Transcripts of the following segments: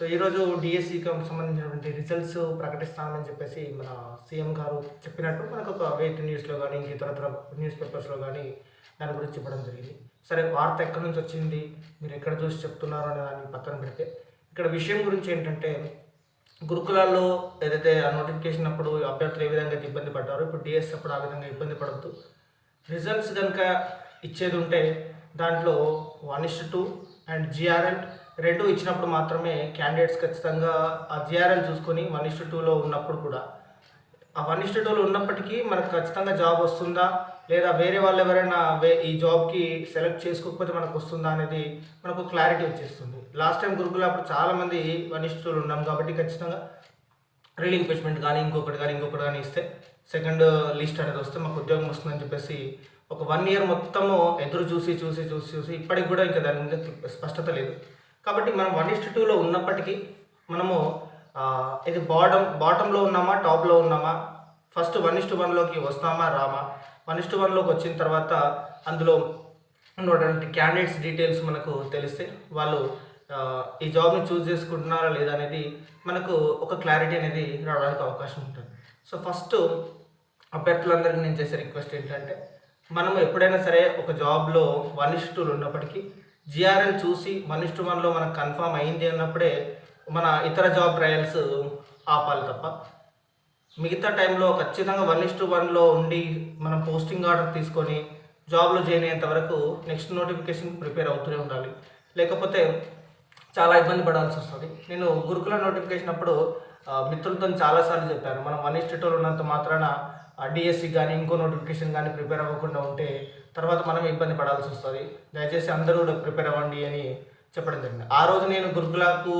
So ఈరోజు డిఎస్సికి సంబంధించినటువంటి రిజల్ట్స్ ప్రకటిస్తామని చెప్పేసి మన సీఎం గారు చెప్పినట్టు మనకు ఒక వెయిట్ న్యూస్లో కానీ ఇంక ఇతరత్ర న్యూస్ పేపర్స్లో కానీ దాని గురించి చెప్పడం జరిగింది. సరే వార్త ఎక్కడి నుంచి వచ్చింది? మీరు ఎక్కడ చూసి చెప్తున్నారు అనే దాన్ని పక్కన పెడితే ఇక్కడ విషయం గురించి ఏంటంటే గురుకులాల్లో ఏదైతే ఆ నోటిఫికేషన్ అప్పుడు అభ్యర్థులు ఏ విధంగా అయితే ఇబ్బంది పడ్డారో ఇప్పుడు డిఎస్ అప్పుడు ఆ విధంగా ఇబ్బంది పడద్దు. రిజల్ట్స్ కనుక ఇచ్చేది ఉంటే దాంట్లో one is two and GRL రెండు ఇచ్చినప్పుడు మాత్రమే క్యాండిడేట్స్ ఖచ్చితంగా ఆ జిఆర్ఎల్ చూసుకొని వన్ ఇస్ టూలో ఉన్నప్పుడు కూడా. ఆ వన్ ఇస్ టూలో ఉన్నప్పటికీ మనకు ఖచ్చితంగా జాబ్ వస్తుందా? లేదా వేరే వాళ్ళు ఎవరైనా వే ఈ జాబ్కి సెలెక్ట్ చేసుకోకపోతే మనకు వస్తుందా అనేది మనకు క్లారిటీ వచ్చేస్తుంది. లాస్ట్ టైం గురుకుల అప్పుడు చాలామంది వన్ ఇస్ టూలు ఉన్నాం కాబట్టి ఖచ్చితంగా రీలింక్విష్మెంట్ కానీ ఇంకొకటి కానీ ఇంకొకటి కానీ ఇస్తే సెకండ్ లిస్ట్ అనేది వస్తే మాకు ఉద్యోగం వస్తుందని చెప్పేసి ఒక వన్ ఇయర్ మొత్తము ఎదురు చూసి చూసి చూసి చూసి ఇప్పటికి కూడా ఇంకా దాని మీద స్పష్టత లేదు. కాబట్టి మనం వన్ ఇస్ట్ టూలో ఉన్నప్పటికీ మనము ఇది బాటమ్ బాటంలో ఉన్నామా టాప్లో ఉన్నామా? ఫస్ట్ వన్ ఇస్ట్ వన్లోకి వస్తామా రామా? వన్ ఇస్ట్ వన్లోకి వచ్చిన తర్వాత అందులో ఉన్నటువంటి క్యాండిడేట్స్ డీటెయిల్స్ మనకు తెలిస్తే వాళ్ళు ఈ జాబ్ని చూస్ చేసుకుంటున్నారా లేదా అనేది మనకు ఒక క్లారిటీ అనేది రావడానికి అవకాశం ఉంటుంది. సో ఫస్ట్ అభ్యర్థులందరికీ నేను చేసే రిక్వెస్ట్ ఏంటంటే మనం ఎప్పుడైనా సరే ఒక జాబ్లో వన్ ఇస్ టూలు ఉన్నప్పటికీ జిఆర్ఎల్ చూసి వన్ ఇస్ టూ వన్లో మనకు కన్ఫామ్ అయింది అన్నప్పుడే మన ఇతర జాబ్ ట్రయల్స్ ఆపాలి తప్ప. మిగతా టైంలో ఖచ్చితంగా వన్ ఇస్టు వన్లో ఉండి మనం పోస్టింగ్ ఆర్డర్ తీసుకొని జాబ్లో జాయిన్ అయ్యేంత వరకు నెక్స్ట్ నోటిఫికేషన్ ప్రిపేర్ అవుతూనే ఉండాలి. లేకపోతే చాలా ఇబ్బంది పడాల్సి వస్తుంది. నేను గురుకుల నోటిఫికేషన్ అప్పుడు మిత్రులతో చాలాసార్లు చెప్పాను. మనం వన్ ఇస్టు టూలో ఉన్నంత మాత్రాన డిఎస్సి కానీ ఇంకో నోటిఫికేషన్ కానీ ప్రిపేర్ అవ్వకుండా ఉంటే తర్వాత మనం ఇబ్బంది పడాల్సి వస్తుంది. దయచేసి అందరూ కూడా ప్రిపేర్ అవ్వండి అని చెప్పడం జరిగింది. ఆ రోజు నేను గురుకులకు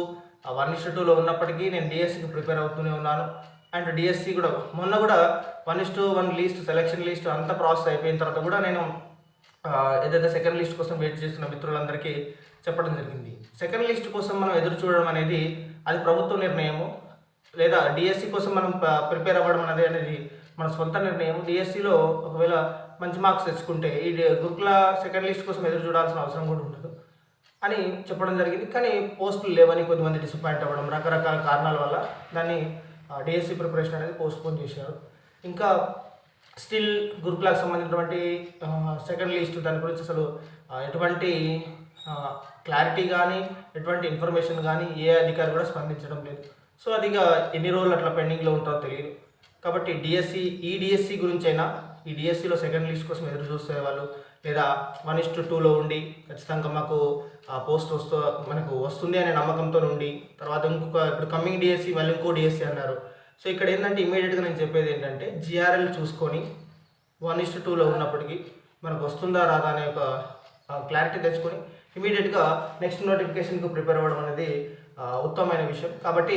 వన్ ఇస్ టూలో ఉన్నప్పటికీ నేను డిఎస్సికి ప్రిపేర్ అవుతూనే ఉన్నాను. అండ్ డిఎస్సి కూడా మొన్న కూడా one is two one list selection list అంతా ప్రాసెస్ అయిపోయిన తర్వాత కూడా నేను ఏదైతే సెకండ్ లిస్ట్ కోసం వెయిట్ చేస్తున్న మిత్రులందరికీ చెప్పడం జరిగింది. సెకండ్ లిస్ట్ కోసం మనం ఎదురు చూడడం అనేది అది ప్రభుత్వ నిర్ణయము. లేదా డిఎస్సి కోసం మనం ప్రిపేర్ అవ్వడం అనేది అనేది మన సొంత నిర్ణయం డిఎస్సిలో ఒకవేళ మంచి మార్క్స్ తెచ్చుకుంటే ఈ గ్రూప్ల సెకండ్ లిస్ట్ కోసం ఎదురు చూడాల్సిన అవసరం కూడా ఉండదు అని చెప్పడం జరిగింది. కానీ పోస్టులు లేవని కొంతమంది డిసప్పాయింట్ అవ్వడం రకరకాల కారణాల వల్ల దాన్ని డిఎస్సి ప్రిపరేషన్ అనేది పోస్ట్పోన్ చేశారు. ఇంకా స్టిల్ గురుకులకు సంబంధించినటువంటి సెకండ్ లిస్ట్ దాని గురించి అసలు ఎటువంటి క్లారిటీ కానీ ఎటువంటి ఇన్ఫర్మేషన్ కానీ ఏ అధికారి కూడా స్పందించడం లేదు. సో అది ఇక ఎన్ని రోజులు అట్లా పెండింగ్లో ఉంటుందో తెలియదు. కాబట్టి డిఎస్సి ఈ డిఎస్సి గురించి అయినా ఈ డిఎస్సిలో సెకండ్ లిస్ట్ కోసం ఎదురు చూసే వాళ్ళు లేదా వన్ ఇస్ టు టూలో ఉండి ఖచ్చితంగా మాకు ఆ పోస్ట్ వస్తూ మనకు వస్తుంది అనే నమ్మకంతో ఉండి తర్వాత ఇంకొక ఇప్పుడు కమింగ్ డిఎస్సి మళ్ళీ ఇంకో డిఎస్సి అన్నారు. సో ఇక్కడ ఏంటంటే ఇమీడియట్గా నేను చెప్పేది ఏంటంటే జిఆర్ఎల్ చూసుకొని వన్ ఇస్ టూలో ఉన్నప్పటికీ మనకు వస్తుందా రాదా అనే ఒక క్లారిటీ తెచ్చుకొని ఇమీడియట్గా నెక్స్ట్ నోటిఫికేషన్కి ప్రిపేర్ అవ్వడం అనేది ఉత్తమమైన విషయం. కాబట్టి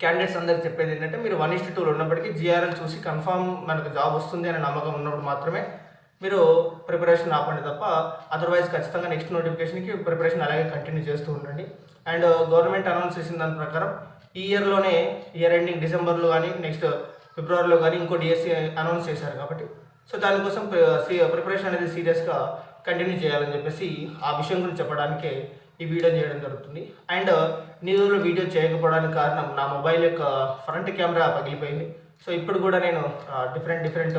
క్యాండిడేట్స్ అందరికి చెప్పేది ఏంటంటే మీరు వన్ ఇస్ టూలో ఉన్నప్పటికీ జిఆర్ఎల్ చూసి కన్ఫామ్ మనకు జాబ్ వస్తుంది అనే నమ్మకం ఉన్నప్పుడు మాత్రమే మీరు ప్రిపరేషన్ ఆపండి తప్ప అదర్వైజ్ ఖచ్చితంగా నెక్స్ట్ నోటిఫికేషన్కి ప్రిపరేషన్ అలాగే కంటిన్యూ చేస్తూ ఉండండి. అండ్ గవర్నమెంట్ అనౌన్స్ చేసిన దాని ప్రకారం ఈ ఇయర్లోనే ఇయర్ ఎండింగ్ డిసెంబర్లో కానీ నెక్స్ట్ ఫిబ్రవరిలో కానీ ఇంకో డిఎస్సి అనౌన్స్ చేశారు కాబట్టి. సో దానికోసం ప్రిపరేషన్ uh, అనేది సీరియస్గా కంటిన్యూ చేయాలని చెప్పేసి ఆ విషయం గురించి చెప్పడానికే ఈ వీడియో చేయడం జరుగుతుంది. అండ్ నేను వీడియో చేయకపోవడానికి కారణం నా మొబైల్ యొక్క ఫ్రంట్ కెమెరా పగిలిపోయింది. సో ఇప్పుడు కూడా నేను డిఫరెంట్ డిఫరెంట్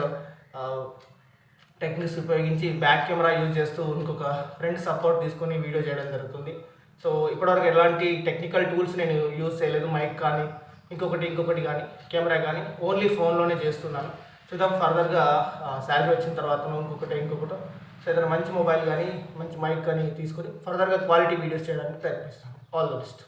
టెక్నిక్స్ ఉపయోగించి బ్యాక్ కెమెరా యూజ్ చేస్తూ ఇంకొక ఫ్రెండ్ సపోర్ట్ తీసుకొని వీడియో చేయడం జరుగుతుంది. సో ఇప్పటివరకు ఎలాంటి టెక్నికల్ టూల్స్ నేను యూజ్ చేయలేదు. మైక్ కానీ ఇంకొకటి ఇంకొకటి కానీ కెమెరా కానీ ఓన్లీ ఫోన్లోనే చేస్తున్నాను. చూద్దాం ఫర్దర్గా శాలరీ వచ్చిన తర్వాత ఇంకొకటి ఇంకొకటి. సో ఏదైనా మంచి మొబైల్ కానీ మంచి మైక్ కానీ తీసుకొని ఫర్దర్గా క్వాలిటీ వీడియోస్ చేయడానికి ప్రయత్నిస్తాను. All the best